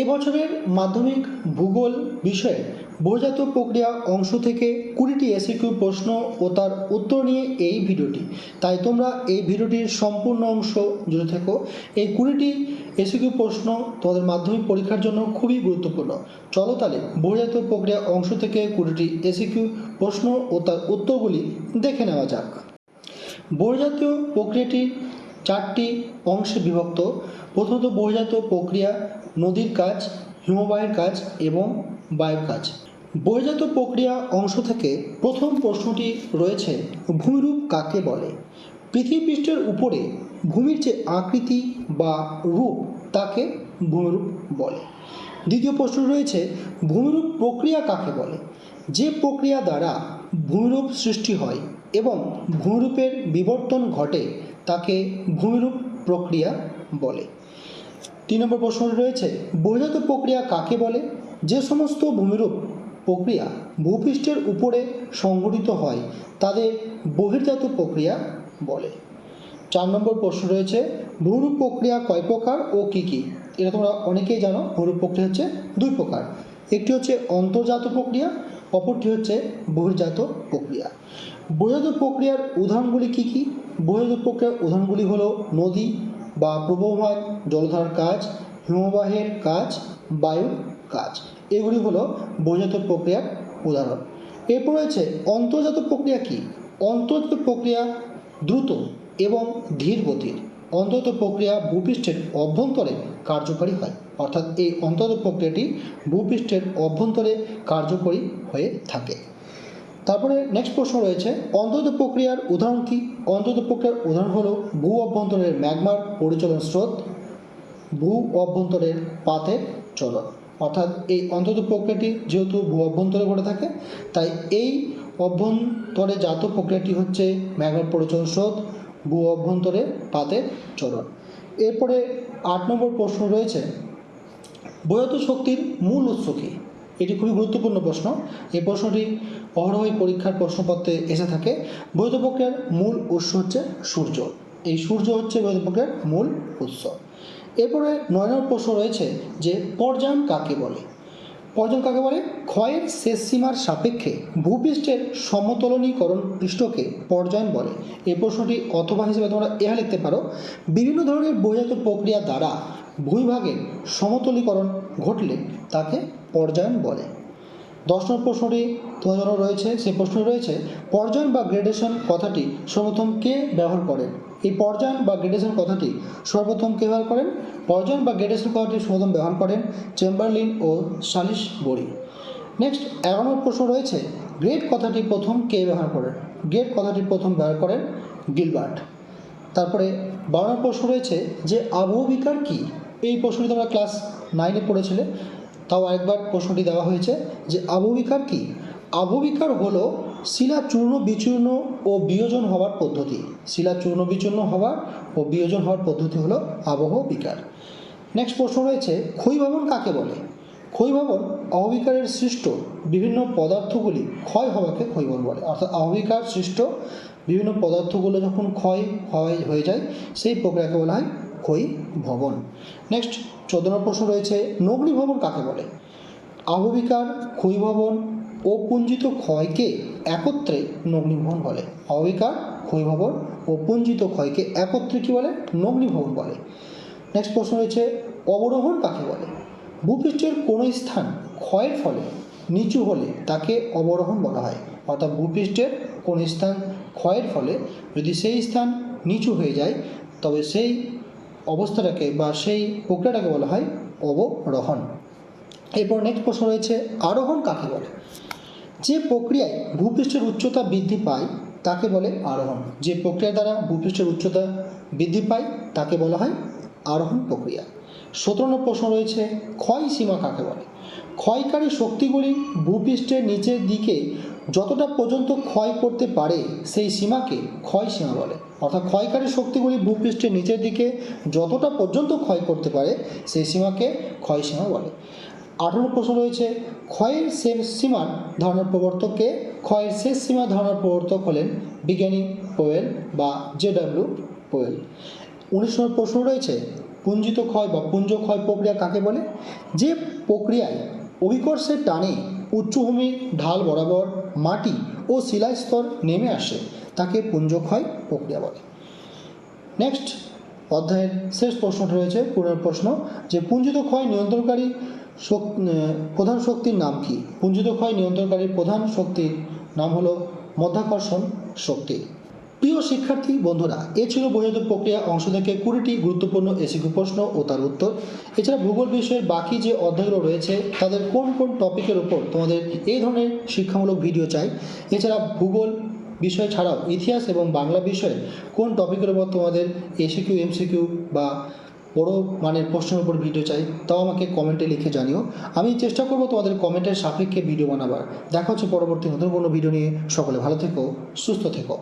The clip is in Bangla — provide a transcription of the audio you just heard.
এবছরের মাধ্যমিক ভূগোল বিষয়ে বহুজাত প্রক্রিয়া অংশ থেকে কুড়িটি এসিকিউ প্রশ্ন ও তার উত্তর নিয়ে এই ভিডিওটি। তাই তোমরা এই ভিডিওটির সম্পূর্ণ অংশ জুড়ে থেকো। এই কুড়িটি এসিকিউ প্রশ্ন তোমাদের মাধ্যমিক পরীক্ষার জন্য খুবই গুরুত্বপূর্ণ। চলো তাহলে বহুজাত প্রক্রিয়া অংশ থেকে কুড়িটি এসিকিউ প্রশ্ন ও তার উত্তরগুলি দেখে নেওয়া যাক। বহুজাতীয় প্রক্রিয়াটি চারটি অংশে বিভক্ত। প্রথমত বহুজাত প্রক্রিয়া, নদীর কাজ, হিমবাহের কাজ এবং বায়ুর কাজ। বহির্জাত প্রক্রিয়া অংশ থেকে প্রথম প্রশ্নটি রয়েছে, ভূমিরূপ কাকে বলে? পৃথিবীপৃষ্ঠের উপরে ভূমির যে আকৃতি বা রূপ, তাকে ভূমিরূপ বলে। দ্বিতীয় প্রশ্ন রয়েছে, ভূমিরূপ প্রক্রিয়া কাকে বলে? যে প্রক্রিয়া দ্বারা ভূমিরূপ সৃষ্টি হয় এবং ভূমিরূপের বিবর্তন ঘটে, তাকে ভূমিরূপ প্রক্রিয়া বলে। তিন নম্বর প্রশ্ন রয়েছে বহির্জাত প্রক্রিয়া কাকে বলে? যে সমস্ত ভূমিরূপ প্রক্রিয়া ভূপৃষ্ঠের উপরে সংঘটিত হয়, তাদের বহির্জাত প্রক্রিয়া বলে। চার নম্বর প্রশ্ন রয়েছে, ভূরূপ প্রক্রিয়া কয় প্রকার ও কি কি? এটা তোমরা অনেকেই জানো, ভূরূপ প্রক্রিয়া হচ্ছে দুই প্রকার। একটি হচ্ছে অন্তর্জাত প্রক্রিয়া, অপরটি হচ্ছে বহির্জাত প্রক্রিয়া। বহির্জাত প্রক্রিয়ার উদাহরণগুলি কি কি? বহির্জাত প্রক্রিয়ার উদাহরণগুলি হলো নদী বা প্রবহমান জলধারার কাজ, হিমবাহের কাজ, বায়ুর কাজ। এগুলি হলো বহির্জাত প্রক্রিয়ার উদাহরণ। এরপর রয়েছে অন্তর্জাত প্রক্রিয়া কি? অন্তর্জাত প্রক্রিয়া দ্রুত এবং ধীর গতির। অন্তর্জাত প্রক্রিয়া ভূপৃষ্ঠের অভ্যন্তরে কার্যকরী হয়। অর্থাৎ এই অন্তর্জাত প্রক্রিয়াটি ভূপৃষ্ঠের অভ্যন্তরে কার্যকরী হয়ে থাকে। তারপরে নেক্সট প্রশ্ন রয়েছে, অন্তত প্রক্রিয়ার উদাহরণ কি? অন্তর্জাত প্রক্রিয়ার উদাহরণ হলো ভূ অভ্যন্তরের ম্যাগমার পরিচালন স্রোত, ভূ অভ্যন্তরের পাতের চলন। অর্থাৎ এই অন্তত প্রক্রিয়াটি যেহেতু ভূ অভ্যন্তরে ঘটে থাকে, তাই এই অভ্যন্তরে জাত প্রক্রিয়াটি হচ্ছে ম্যাগমার পরিচলন স্রোত, ভূ অভ্যন্তরে পাতের চলন। এরপরে আট নম্বর প্রশ্ন রয়েছে বৈয়ত শক্তির মূল উৎস কী? এটি খুবই গুরুত্বপূর্ণ প্রশ্ন। এই প্রশ্নটি অহরহই পরীক্ষার প্রশ্নপত্রে এসে থাকে। বৈধপক্ষের মূল উৎস হচ্ছে সূর্য। এই সূর্য হচ্ছে বৈধপক্ষের মূল উৎস। এরপরে নয় নম্বর প্রশ্ন রয়েছে যে পর্যায়ন কাকে বলে? পর্যায়ন কাকে বলে ক্ষয়ের শেষ সীমার সাপেক্ষে ভূপৃষ্ঠের সমতলনীকরণ পৃষ্ঠকে পর্যায়ন বলে। এই প্রশ্নটি অথবা হিসেবে তোমরা এহা লিখতে পারো। বিভিন্ন ধরনের বহিরাত প্রক্রিয়া দ্বারা ভূমিভাগের সমতলীকরণ ঘটলে তাকে পর্যায়ন বলে। দশ নম্বর প্রশ্নটি তোমার জন্য রয়েছে সেই প্রশ্ন রয়েছে, পর্যায়ন বা গ্রেডেশন কথাটি সর্বপ্রথম কে ব্যবহার করেন এই পর্যায়ন বা গ্রেডেশন কথাটি সর্বপ্রথম কে ব্যবহার করেন? পর্যায়ন বা গ্রেডেশন কথাটি সর্বপ্রথম ব্যবহার করেন চেম্বারলিন ও সালিশ বড়ি। নেক্সট এগারো নম্বর প্রশ্ন রয়েছে গ্রেড কথাটি প্রথম কে ব্যবহার করেন গ্রেড কথাটি প্রথম ব্যবহার করেন গিলবার্ট। তারপরে বারো নম্বর প্রশ্ন রয়েছে, যে আবহবিকার কী? এই প্রশ্নটি তোমরা ক্লাস নাইনে পড়েছিলে। তাও আরেকবার প্রশ্নটি দেওয়া হয়েছে যে আবহবিকার কী? আবহবিকার হলো শিলা চূর্ণ বিচূর্ণ ও বিয়োজন হওয়ার পদ্ধতি। শিলা চূর্ণ বিচূর্ণ হওয়ার ও বিয়োজন হওয়ার পদ্ধতি হলো আবহ বিকার। নেক্সট প্রশ্ন রয়েছে ক্ষয়ভবন কাকে বলে? ক্ষয়ভবন অহবিকারের সৃষ্ট বিভিন্ন পদার্থগুলি ক্ষয় হওয়াকে ক্ষয়ভবন বলে। অর্থাৎ অহবিকার সৃষ্ট বিভিন্ন পদার্থগুলো যখন ক্ষয় হয়, হয়ে যায়, সেই প্রক্রিয়াকে বলা হয় ক্ষয়ী ভবন। নেক্সট চোদ্দ নম্বর প্রশ্ন রয়েছে নগ্নি ভবন কাকে বলে? আবহবিকার ক্ষয়ীভবন ও পুঞ্জিত ক্ষয়কে একত্রে নগ্নিভবন বলে। আবহবিকার ক্ষয়ীভবন ও পুঞ্জিত ক্ষয়কে একত্রে কী বলে? নগ্নিভবন বলে। নেক্সট প্রশ্ন রয়েছে, অবরোহণ কাকে বলে? ভূপৃষ্ঠের কোনো স্থান ক্ষয়ের ফলে নিচু হলে তাকে অবরোহণ বলা হয়। অর্থাৎ ভূপৃষ্ঠের কোনো স্থান ক্ষয়ের ফলে যদি সেই স্থান নিচু হয়ে যায়, তবে সেই অবস্থাটাকে বা সেই প্রক্রিয়াটাকে বলা হয় অবরোহণ। এরপর নেক্সট প্রশ্ন রয়েছে, আরোহণ কাকে বলে? যে প্রক্রিয়ায় ভূপৃষ্ঠের উচ্চতা বৃদ্ধি পায়, তাকে বলে আরোহণ। যে প্রক্রিয়া দ্বারা ভূপৃষ্ঠের উচ্চতা বৃদ্ধি পায়, তাকে বলা হয় আরোহণ প্রক্রিয়া। সতেরো নম্বর প্রশ্ন রয়েছে, ক্ষয় সীমা কাকে বলে? ক্ষয়কারী শক্তিগুলি ভূপৃষ্ঠের নিচের দিকে যতটা পর্যন্ত ক্ষয় করতে পারে, সেই সীমাকে ক্ষয় সীমা বলে। অর্থাৎ ক্ষয়কারী শক্তিগুলি ভূপৃষ্ঠের নিচের দিকে যতটা পর্যন্ত ক্ষয় করতে পারে, সেই সীমাকে ক্ষয় সীমা বলে। আঠারো প্রশ্ন রয়েছে, ক্ষয়ের শেষ সীমার ধারণার প্রবর্তককে ক্ষয়ের শেষ সীমা ধারণার প্রবর্তক হলেন বিজ্ঞানী পোয়েল বা জে ডাব্লিউ পোয়েল। উনিশ নম্বর প্রশ্ন রয়েছে, পুঞ্জিত ক্ষয় বা পুঞ্জ ক্ষয় প্রক্রিয়া কাকে বলে? যে প্রক্রিয়ায় অভিকর্ষের টানে উচ্চভূমির ঢাল বরাবর মাটি ও শিলাস্তর নেমে আসে, তাকে পুঞ্জক্ষয় প্রক্রিয়া বলে। নেক্সট অধ্যায়ের শেষ প্রশ্নটা রয়েছে পুনর প্রশ্ন, যে পুঞ্জিত ক্ষয় নিয়ন্ত্রণকারী প্রধান শক্তির নাম কি? পুঞ্জিত ক্ষয় নিয়ন্ত্রণকারী প্রধান শক্তির নাম হলো মধ্যাকর্ষণ শক্তি। প্রিয় শিক্ষার্থী, বন্ধুরা, এ ছিল বহিত প্রক্রিয়া অংশ থেকে কুড়িটি গুরুত্বপূর্ণ এসিকিউ প্রশ্ন ও তার উত্তর। এছাড়া ভূগোল বিষয়ের বাকি যে অধ্যায়গুলো রয়েছে, তাদের কোন কোন টপিকের উপর তোমাদের এই ধরনের শিক্ষামূলক ভিডিও চাই? এছাড়া ভূগোল বিষয় ছাড়াও ইতিহাস এবং বাংলা বিষয়ে কোন টপিকের উপর তোমাদের এসিকিউ, এমসিকিউ বা বড় মানের প্রশ্নের উপর ভিডিও চাই, তাও আমাকে কমেন্টে লিখে জানিও। আমি চেষ্টা করব তোমাদের কমেন্টের সাপেক্ষে ভিডিও বানাবার। দেখা হচ্ছে পরবর্তী নতুন কোনো ভিডিও নিয়ে। সকলে ভালো থেকো, সুস্থ থেকো।